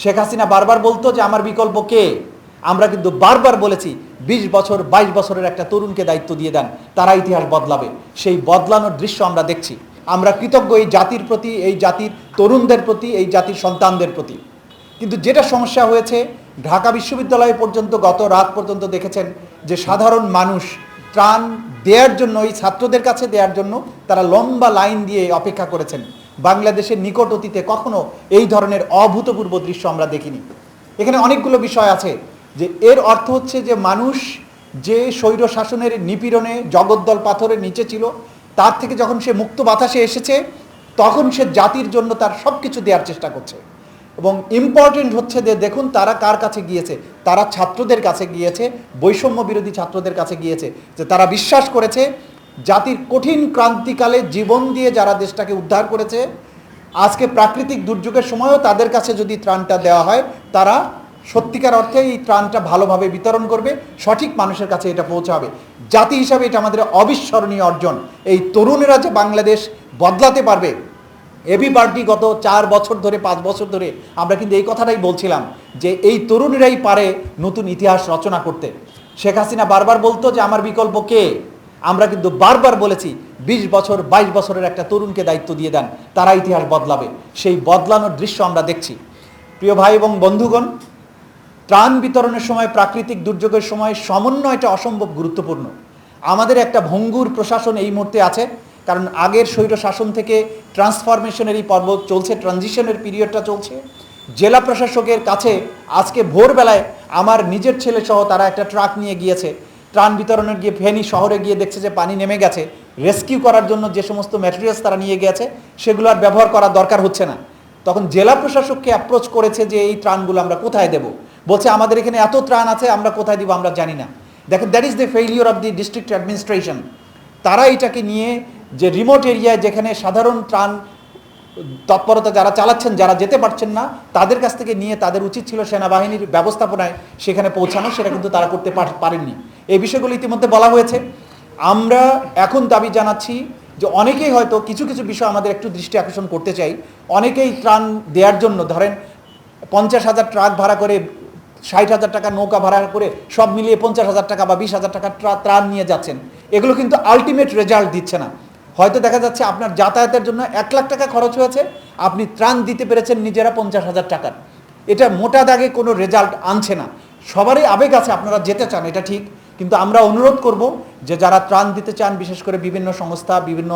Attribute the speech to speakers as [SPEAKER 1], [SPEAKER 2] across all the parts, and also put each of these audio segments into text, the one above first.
[SPEAKER 1] শেখ হাসিনা বারবার বলতো যে, আমার বিকল্প কে? আমরা কিন্তু বারবার বলেছি, বিশ বছর, বাইশ বছরের একটা তরুণকে দায়িত্ব দিয়ে দেন, তারা ইতিহাস বদলাবে। সেই বদলানোর দৃশ্য আমরা দেখছি। আমরা কৃতজ্ঞ এই জাতির প্রতি, এই জাতির তরুণদের প্রতি, এই জাতির সন্তানদের প্রতি। কিন্তু যেটা সমস্যা হয়েছে, ঢাকা বিশ্ববিদ্যালয় পর্যন্ত গত রাত পর্যন্ত দেখেছেন যে, সাধারণ মানুষ ত্রাণ দেওয়ার জন্য এই ছাত্রদের কাছে দেওয়ার জন্য তারা লম্বা লাইন দিয়ে অপেক্ষা করেছেন। বাংলাদেশের নিকট অতীতে কখনো এই ধরনের অভূতপূর্ব দৃশ্য আমরা দেখিনি। এখানে অনেকগুলো বিষয় আছে যে এর অর্থ হচ্ছে যে মানুষ যে স্বৈর শাসনের নিপীড়নে জগদ্দল পাথরের নিচে ছিল, তার থেকে যখন সে মুক্ত বাতাসে এসেছে, তখন সে জাতির জন্য তার সব কিছু দেওয়ার চেষ্টা করছে। এবং ইম্পর্টেন্ট হচ্ছে যে দেখুন তারা কার কাছে গিয়েছে? তারা ছাত্রদের কাছে গিয়েছে, বৈষম্য বিরোধী ছাত্রদের কাছে গিয়েছে, যে তারা বিশ্বাস করেছে জাতির কঠিন ক্রান্তিকালে জীবন দিয়ে যারা দেশটাকে উদ্ধার করেছে, আজকে প্রাকৃতিক দুর্যোগের সময়ও তাদের কাছে যদি ত্রাণটা দেওয়া হয়, তারা সত্যিকার অর্থে এই ত্রাণটা ভালোভাবে বিতরণ করবে, সঠিক মানুষের কাছে এটা পৌঁছাবে। জাতি হিসাবে এটা আমাদের অবিস্মরণীয় অর্জন। এই তরুণেরা যে বাংলাদেশ বদলাতে পারবে, এবি পার্টি গত চার বছর ধরে, পাঁচ বছর ধরে আমরা কিন্তু এই কথাটাই বলছিলাম যে এই তরুণেরাই পারে নতুন ইতিহাস রচনা করতে। শেখ হাসিনা বারবার বলতো যে, আমার বিকল্প কে? আমরা কিন্তু বারবার বলেছি, বিশ বছর, বাইশ বছরের একটা তরুণকে দায়িত্ব দিয়ে দেন, তারা ইতিহাস বদলাবে। সেই বদলানোর দৃশ্য আমরা দেখছি। প্রিয় ভাই এবং বন্ধুগণ, ত্রাণ বিতরণের সময়, প্রাকৃতিক দুর্যোগের সময় সমন্বয়টা অসম্ভব গুরুত্বপূর্ণ। আমাদের একটা ভঙ্গুর প্রশাসন এই মুহূর্তে আছে, কারণ আগের স্বৈর শাসন থেকে ট্রান্সফরমেশনের এই পর্ব চলছে, ট্রানজিশনের পিরিয়ডটা চলছে। জেলা প্রশাসকের কাছে আজকে ভোরবেলায় আমার নিজের ছেলে সহ তারা একটা ট্রাক নিয়ে গিয়েছে। ত্রাণ বিতরণের গিয়ে ফেনী শহরে গিয়ে দেখছে যে পানি নেমে গেছে। রেস্কিউ করার জন্য যে সমস্ত ম্যাটেরিয়ালস তারা নিয়ে গেছে, সেগুলো আর ব্যবহার করার দরকার হচ্ছে না। তখন জেলা প্রশাসককে অ্যাপ্রোচ করেছে যে এই ত্রাণগুলো আমরা কোথায় দেব? বলছে, আমাদের এখানে এত ত্রাণ আছে, আমরা কোথায় দিব আমরা জানি না। দেখেন that is the failure of the district administration তারা এটাকে নিয়ে যে রিমোট এরিয়ায় যেখানে সাধারণ ত্রাণ তৎপরতা যারা চালাচ্ছেন, যারা যেতে পারছেন না, তাদের কাছ থেকে নিয়ে তাদের উচিত ছিল সেনাবাহিনীর ব্যবস্থাপনায় সেখানে পৌঁছানো, সেটা কিন্তু তারা করতে পার- পারেননি। এই বিষয়গুলো ইতিমধ্যে বলা হয়েছে। আমরা এখন দাবি জানাচ্ছি যে অনেকেই হয়তো কিছু কিছু বিষয় আমাদের একটু দৃষ্টি আকর্ষণ করতে চাই। অনেকেই ত্রাণ দেওয়ার জন্য ধরেন পঞ্চাশ হাজার ট্রাক ভাড়া করে ষাট হাজার টাকা নৌকা ভাড়া করে সব মিলিয়ে পঞ্চাশ হাজার টাকা বা বিশ হাজার টাকা ত্রাণ নিয়ে যাচ্ছেন। এগুলো কিন্তু আলটিমেট রেজাল্ট দিচ্ছে না। হয়তো দেখা যাচ্ছে আপনার যাতায়াতের জন্য এক লাখ টাকা খরচ হয়েছে, আপনি ত্রাণ দিতে পেরেছেন নিজেরা পঞ্চাশ হাজার টাকার। এটা মোটা দাগে কোনো রেজাল্ট আনছে না। সবারই আবেগ আছে আপনারা যেতে চান, এটা ঠিক। কিন্তু আমরা অনুরোধ করব যে যারা ত্রাণ দিতে চান, বিশেষ করে বিভিন্ন সংস্থা, বিভিন্ন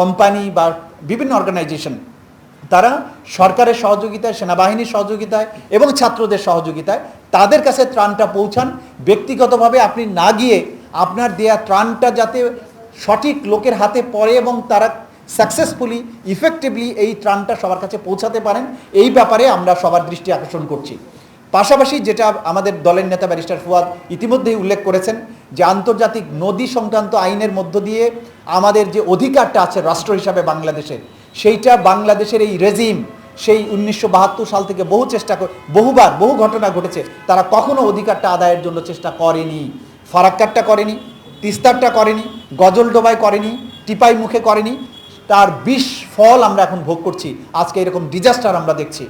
[SPEAKER 1] কোম্পানি বা বিভিন্ন অর্গানাইজেশন তারা সরকারের সহযোগিতায়, সেনাবাহিনীর সহযোগিতায় এবং ছাত্রদের সহযোগিতায় তাদের কাছে ত্রাণটা পৌঁছান। ব্যক্তিগতভাবে আপনি না গিয়ে আপনার দেয়া ত্রাণটা যাতে সঠিক লোকের হাতে পড়ে এবং তারা সাকসেসফুলি ইফেক্টিভলি এই ত্রাণটা সবার কাছে পৌঁছাতে পারেন, এই ব্যাপারে আমরা সবার দৃষ্টি আকর্ষণ করছি। পাশাপাশি যেটা আমাদের দলের নেতা ব্যারিস্টার ফুয়াদ ইতিমধ্যেই উল্লেখ করেছেন যে আন্তর্জাতিক নদী সংক্রান্ত আইনের মধ্য দিয়ে আমাদের যে অধিকারটা আছে রাষ্ট্র হিসাবে বাংলাদেশের সেইটা বাংলাদেশের এই রেজিম, সেই উনিশশো বাহাত্তর সাল থেকে বহু চেষ্টা বহুবার বহু ঘটনা ঘটেছে, তারা কখনো অধিকারটা আদায়ের জন্য চেষ্টা করেনি। ফারাক্কারটা করেনি, তিস্তারটা করেনি, গজলডোবায় করেনি, টিপাই মুখে করেনি। তার বিষ ফল আমরা এখন ভোগ করছি। আজকে এরকম ডিজাস্টার আমরা দেখছি।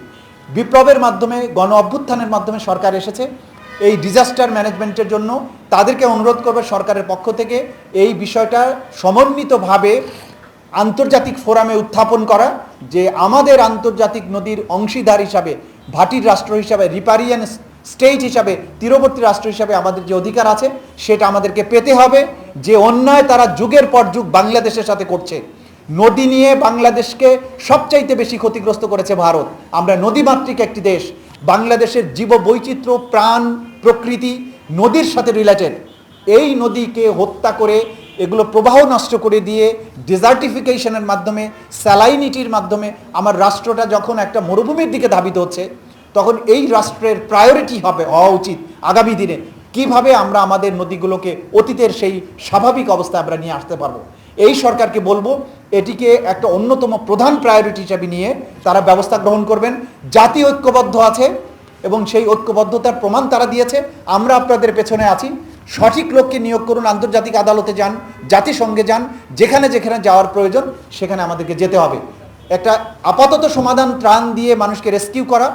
[SPEAKER 1] বিপ্লবের মাধ্যমে, গণ অভ্যুত্থানের মাধ্যমে সরকার এসেছে। এই ডিজাস্টার ম্যানেজমেন্টের জন্য তাদেরকে অনুরোধ করবে সরকারের পক্ষ থেকে এই বিষয়টা সমন্বিতভাবে আন্তর্জাতিক ফোরামে উত্থাপন করা, যে আমাদের আন্তর্জাতিক নদীর অংশীদার হিসাবে, ভাটির রাষ্ট্র হিসাবে রিপারিয়ান স্টেট হিসাবে, তীরবর্তী রাষ্ট্র হিসাবে আমাদের যে অধিকার আছে, সেটা আমাদেরকে পেতে হবে। যে অন্যায় তারা যুগের পর যুগ বাংলাদেশের সাথে করছে। নদী নিয়ে বাংলাদেশকে সবচাইতে বেশি ক্ষতিগ্রস্ত করেছে ভারত। আমরা নদীমাতৃক একটি দেশ। বাংলাদেশের জীব বৈচিত্র্য প্রাণ, প্রকৃতি নদীর সাথে রিলেটেড এই নদীকে হত্যা করে, এগুলো প্রবাহ নষ্ট করে দিয়ে ডিজার্টিফিকেশনের মাধ্যমে স্যালাইনিটির মাধ্যমে আমার রাষ্ট্রটা যখন একটা মরুভূমির দিকে ধাবিত হচ্ছে, তখন এই রাষ্ট্রের প্রায়োরিটি হবে, হওয়া উচিত আগামী দিনে। কীভাবে আমরা আমাদের নদীগুলোকে অতীতের সেই স্বাভাবিক অবস্থায় আমরা নিয়ে আসতে পারব? এই সরকারকে বলব, এটিকে একটা অন্যতম প্রধান প্রায়োরিটি হিসাবে নিয়ে তারা ব্যবস্থা গ্রহণ করবেন। জাতি ঐক্যবদ্ধ আছে এবং সেই ঐক্যবদ্ধতার প্রমাণ তারা দিয়েছে। আমরা আপনাদের পেছনে আছি। সঠিক লোককে নিয়োগ করুন, আন্তর্জাতিক আদালতে যান, জাতিসংঘে যান, যেখানে যেখানে যাওয়ার প্রয়োজন, সেখানে আমাদেরকে যেতে হবে। একটা আপাতত সমাধান ত্রাণ দিয়ে মানুষকে রেস্কিউ করা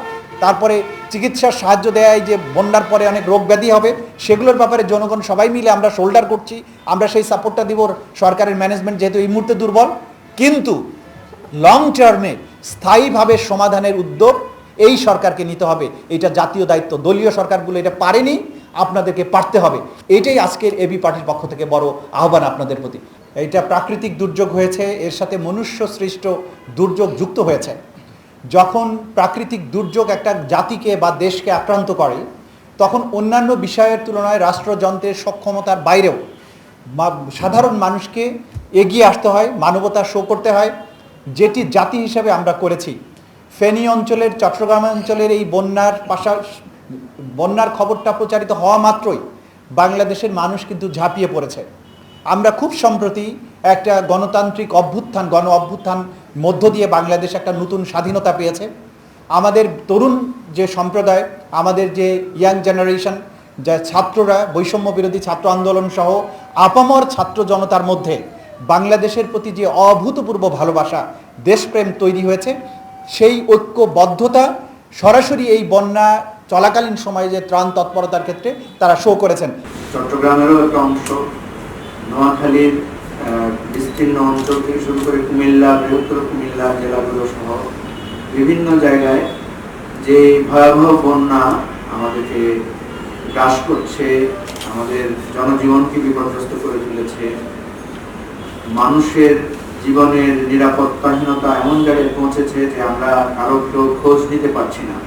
[SPEAKER 1] তারপরে চিকিৎসার সাহায্য দেয় যে বন্যার পরে অনেক রোগ ব্যাধি হবে, সেগুলোর ব্যাপারে জনগণ সবাই মিলে আমরা শোল্ডার করছি। আমরা সেই সাপোর্টটা দিব সরকারের ম্যানেজমেন্ট যেহেতু এই মুহূর্তে দুর্বল। কিন্তু লং টার্মে স্থায়ীভাবে সমাধানের উদ্যোগ এই সরকারকে নিতে হবে। এটা জাতীয় দায়িত্ব, দলীয় সরকারগুলো এটা পারেনি, আপনাদেরকে পারতে হবে। এটাই আজকের এবি পার্টির পক্ষ থেকে বড় আহ্বান আপনাদের প্রতি। এটা প্রাকৃতিক দুর্যোগ হয়েছে, এর সাথে মনুষ্য সৃষ্ট দুর্যোগ যুক্ত হয়েছে। যখন প্রাকৃতিক দুর্যোগ একটা জাতিকে বা দেশকে আক্রান্ত করে, তখন অন্যান্য বিষয়ের তুলনায় রাষ্ট্রযন্ত্রের সক্ষমতার বাইরেও সাধারণ মানুষকে এগিয়ে আসতে হয়, মানবতা শো করতে হয়, যেটি জাতি হিসাবে আমরা করেছি। ফেনী অঞ্চলের, চট্টগ্রাম অঞ্চলের এই বন্যার পাশা, বন্যার খবরটা প্রচারিত হওয়া মাত্রই বাংলাদেশের মানুষ কিন্তু ঝাঁপিয়ে পড়েছে। আমরা খুব সম্প্রতি একটা গণতান্ত্রিক অভ্যুত্থান, গণ অভ্যুত্থান মধ্য দিয়ে বাংলাদেশ একটা নতুন স্বাধীনতা পেয়েছে। আমাদের তরুণ যে সম্প্রদায়, আমাদের যে ইয়াং জেনারেশন যা ছাত্ররা, বৈষম্য বিরোধী ছাত্র আন্দোলন সহ আপামর ছাত্র জনতার মধ্যে বাংলাদেশের প্রতি যে অভূতপূর্ব ভালোবাসা, দেশপ্রেম তৈরি হয়েছে, সেই ঐক্যবদ্ধতা সরাসরি এই বন্যা চলাকালীন সময়ে যে ত্রাণ তৎপরতার ক্ষেত্রে তারা শো করেছেন।
[SPEAKER 2] চট্টগ্রামেরও একটা অংশ নোয়াখালীর বিস্তীর্ণ অঞ্চল থেকে শুরু করে কুমিল্লা, বৃহত্তর কুমিল্লা জেলাগুলো সহ বিভিন্ন জায়গায় যে ভয়াবহ বন্যা আমাদেরকে গ্রাস করছে, আমাদের জনজীবনকে বিপর্যস্ত করে তুলেছে, মানুষের জীবনের নিরাপত্তাহীনতা এমন জায়গায় পৌঁছেছে যে আমরা কারও কেউ খোঁজ নিতে পারছি না।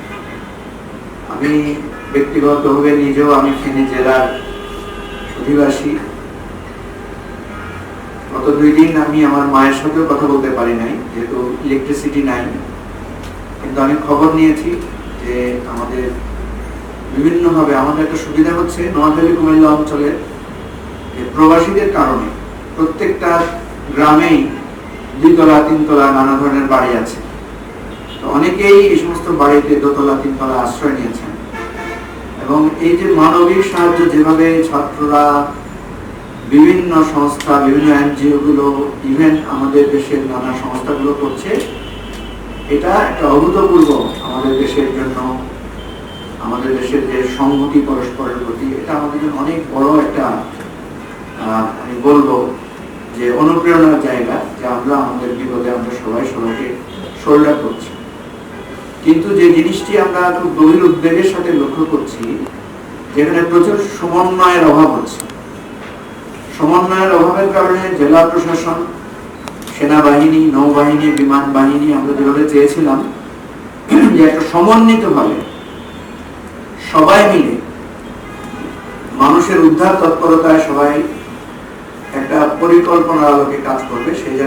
[SPEAKER 2] আমি ব্যক্তিগতভাবে নিজেও আমি ফেনী জেলার অধিবাসী। দুই দিন আমি আমার মায়ের সাথেও কথা বলতে পারি নাই, যেহেতু ইলেকট্রিসিটি নাই। কিন্তু আমি খবর নিয়েছি যে আমাদের বিভিন্নভাবে আমাদের একটা সুবিধা হচ্ছে নোয়াখালী কুমিল্লা অঞ্চলের যে প্রবাসীদের কারণে প্রত্যেকটা গ্রামেই দুইতলা তিনতলা নানা ধরনের বাড়ি আছে। তো অনেকেই এই সমস্ত বাড়িতে দোতলা, তিনতলা আশ্রয় নিয়েছেন। এবং এই যে মানবিক সাহায্য যেভাবে ছাত্ররা বিভিন্ন সংস্থা, বিভিন্ন এনজিও গুলো ইভেন আমাদের দেশের নানা সংস্থাগুলো করছে, এটা একটা অভূতপূর্ব আমাদের দেশের জন্য, আমাদের দেশের যে সংহতি পরস্পরের প্রতি, এটা আমাদের জন্য অনেক বড় একটা আমি বলব যে অনুপ্রেরণার জায়গা, যে আমরা আমাদের বিপদে আমরা সবাই সবাইকে শোল্ডার করছি। কিন্তু যে জিনিসটি আমরা খুব গভীর উদ্বেগের সাথে লক্ষ্য করছি, যেখানে প্রচুর সমন্বয়ের অভাব হচ্ছে সমন্বয়ের অভাবের কারণে জেলা প্রশাসন, সেনাবাহিনী, নৌবাহিনী, বিমান বাহিনী, আমরা যেভাবে চেয়েছিলাম, যে একটা সমন্বিত ভাবে সবাই মিলে মানুষের উদ্ধার তৎপরতায় সবাই একটা পরিকল্পনার আলোকে কাজ করবে, সেই জায়গায়